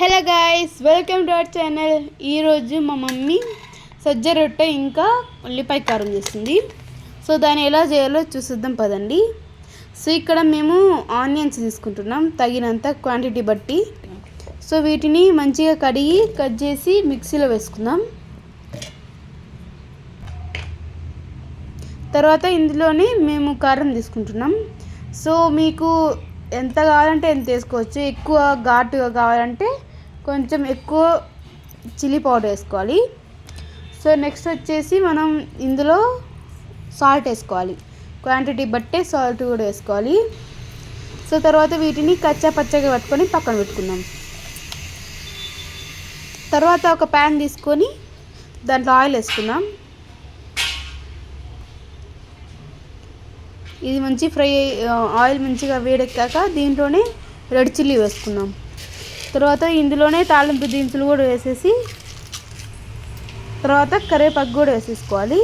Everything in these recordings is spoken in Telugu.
Hello guys welcome to our channel ఈరోజు మా మమ్మీ సజ్జ రొట్టె ఇంకా ఉల్లిపాయ కారం చేస్తుంది సో దాన్ని ఎలా చేయాలో చూసిద్దాం పదండి. సో ఇక్కడ మేము ఆనియన్స్ తీసుకుంటున్నాం తగినంత క్వాంటిటీ బట్టి. సో వీటిని మంచిగా కడిగి కట్ చేసి మిక్సీలో వేసుకుందాం. తర్వాత ఇందులోనే మేము కారం తీసుకుంటున్నాం. సో మీకు ఎంత కావాలంటే ఎంత వేసుకోవచ్చు. ఎక్కువ ఘాటుగా కావాలంటే కొంచెం ఎక్కువ చిల్లీ పౌడర్ వేసుకోవాలి. సో నెక్స్ట్ వచ్చేసి మనం ఇందులో సాల్ట్ వేసుకోవాలి. క్వాంటిటీ బట్టే సాల్ట్ కూడా వేసుకోవాలి. సో తర్వాత వీటిని కచ్చా పచ్చగా పట్టుకొని పక్కన పెట్టుకుందాం. తర్వాత ఒక ప్యాన్ తీసుకొని దాంట్లో ఆయిల్ వేసుకుందాం. ఇది మంచి ఫ్రై ఆయిల్ మంచిగా వేడెక్కాక దీంట్లోనే రెడ్ చిల్లీ వేసుకుందాం. తర్వాత ఇందులోనే తాలింపు దినుసులు కూడా వేసేసి తర్వాత కరివేపాకు కూడా వేసేసుకోవాలి.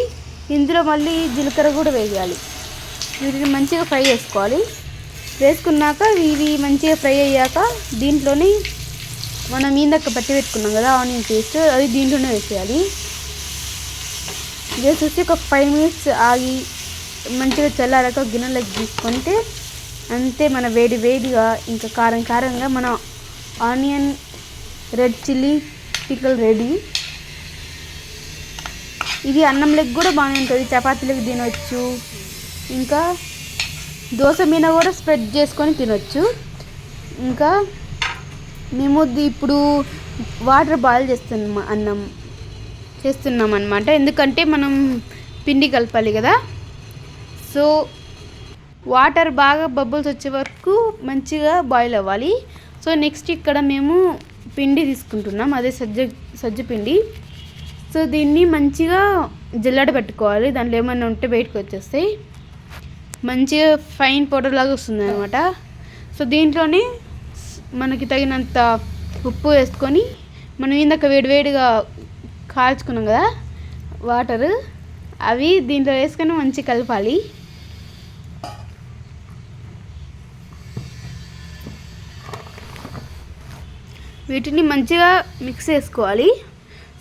ఇందులో మళ్ళీ జీలకర్ర కూడా వేయాలి. వీటిని మంచిగా ఫ్రై చేసుకోవాలి. వేసుకున్నాక ఇవి మంచిగా ఫ్రై అయ్యాక దీంట్లోని మనం ఇందాక పట్టి పెట్టుకున్నాం కదా ఆనియన్ పేస్ట్ అది దీంట్లోనే వేసేయాలి. వేసేసి ఒక ఫైవ్ మినిట్స్ ఆగి మంచిగా చల్లారాక గిన్నెలోకి తీసుకుంటే అంతే మన వేడి వేడిగా ఇంకా కారం కారంగా మన onion red chilli pickle ready. ఇది అన్నంలోకి కూడా బాగానే ఉంటుంది. చపాతీలకు తినొచ్చు. ఇంకా దోశ మీద కూడా స్ప్రెడ్ చేసుకొని తినొచ్చు. ఇంకా మేము ఇప్పుడు వాటర్ బాయిల్ చేస్తున్నాం అన్నం. చేస్తున్నాం అనమాట ఎందుకంటే మనం పిండి కలపాలి కదా. సో వాటర్ బాగా బబుల్స్ వచ్చే వరకు మంచిగా బాయిల్ అవ్వాలి. సో నెక్స్ట్ ఇక్కడ మేము పిండి తీసుకుంటున్నాం. అదే సజ్జ సజ్జ పిండి. సో దీన్ని మంచిగా జల్లడ పెట్టుకోవాలి. దాంట్లో ఏమైనా ఉంటే బయటకు వచ్చేస్తాయి మంచిగా ఫైన్ పౌడర్ లాగా వస్తుంది అనమాట సో దీంట్లోనే మనకి తగినంత ఉప్పు వేసుకొని మనం ఇందాక వేడివేడిగా కాల్చుకున్నాం కదా వాటర్. అవి దీంట్లో వేసుకొని మంచిగా కలపాలి. వీటిని మంచిగా మిక్స్ చేసుకోవాలి.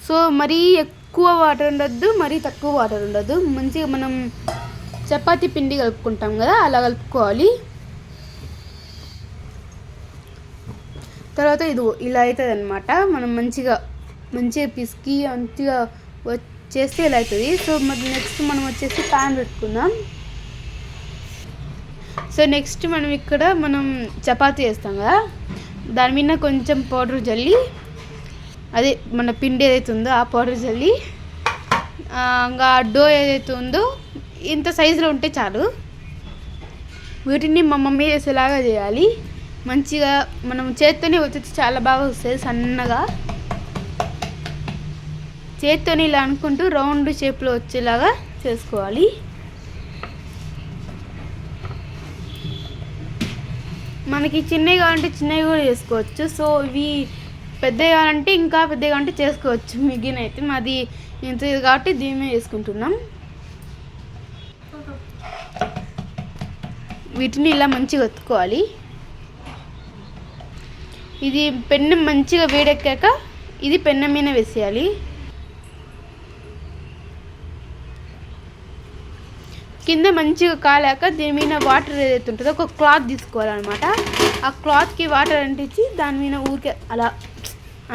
సో మరీ ఎక్కువ వాటర్ ఉండద్దు మరీ తక్కువ వాటర్ ఉండద్దు. మంచిగా మనం చపాతీ పిండి కలుపుకుంటాం కదా అలా కలుపుకోవాలి. తర్వాత ఇది ఇలా అవుతుంది అనమాట మనం మంచిగా మంచిగా పిసికి మంచిగా చేస్తే ఇలా అవుతుంది సో మరి నెక్స్ట్ మనం వచ్చేసి ప్యాన్ పెట్టుకుందాం. సో నెక్స్ట్ మనం ఇక్కడ మనం చపాతీ వేస్తాం కదా. దాని మీద కొంచెం పౌడర్ జల్లి అదే మన పిండి ఏదైతే ఉందో ఆ పౌడర్ జల్లి ఇంకా డో ఏదైతే ఉందో ఇంత సైజులో ఉంటే చాలు. వీటిని మా మమ్మీ చేసేలాగా చేయాలి. మంచిగా మనం చేత్తోనే వచ్చేసి చాలా బాగా వస్తుంది సన్నగా. చేత్తోని ఇలా అనుకుంటూ రౌండ్ షేప్లో వచ్చేలాగా చేసుకోవాలి. మనకి చిన్నవి కావాలంటే చిన్నవి కూడా చేసుకోవచ్చు. సో ఇవి పెద్దవి కావాలంటే ఇంకా పెద్దవి కావాలంటే చేసుకోవచ్చు. మిగిలిన అయితే మాది ఇంత కాబట్టి దీని వేసుకుంటున్నాం వీటిని ఇలా మంచిగా ఒత్తుకోవాలి. ఇది పెన్ను మంచిగా వేడెక్కాక ఇది పెన్న మీద వేసేయాలి. కింద మంచిగా కాలాక దీని మీద వాటర్ ఏదైతే ఉంటుందో ఒక క్లాత్ తీసుకోవాలన్నమాట. ఆ క్లాత్కి వాటర్ అంటించి దాని మీద ఊరికే అలా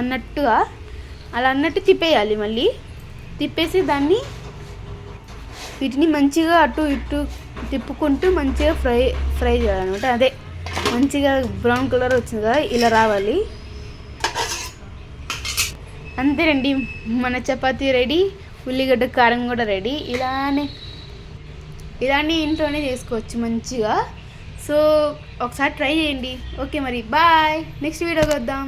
అన్నట్టుగా అలా అన్నట్టు తిప్పేయాలి మళ్ళీ. తిప్పేసి దాన్ని వీటిని మంచిగా అటు ఇటు తిప్పుకుంటూ మంచిగా ఫ్రై ఫ్రై చేయాలన్నమాట. అదే మంచిగా బ్రౌన్ కలర్ వచ్చింది కదా ఇలా రావాలి. అంతేనండి మన చపాతీ రెడీ ఉల్లిగడ్డ కారం కూడా రెడీ. ఇలానే ఇలాంటి ఇంట్లోనే చేసుకోవచ్చు మంచిగా. సో ఒకసారి ట్రై చేయండి. ఓకే మరి బాయ్. నెక్స్ట్ వీడియోకి వద్దాం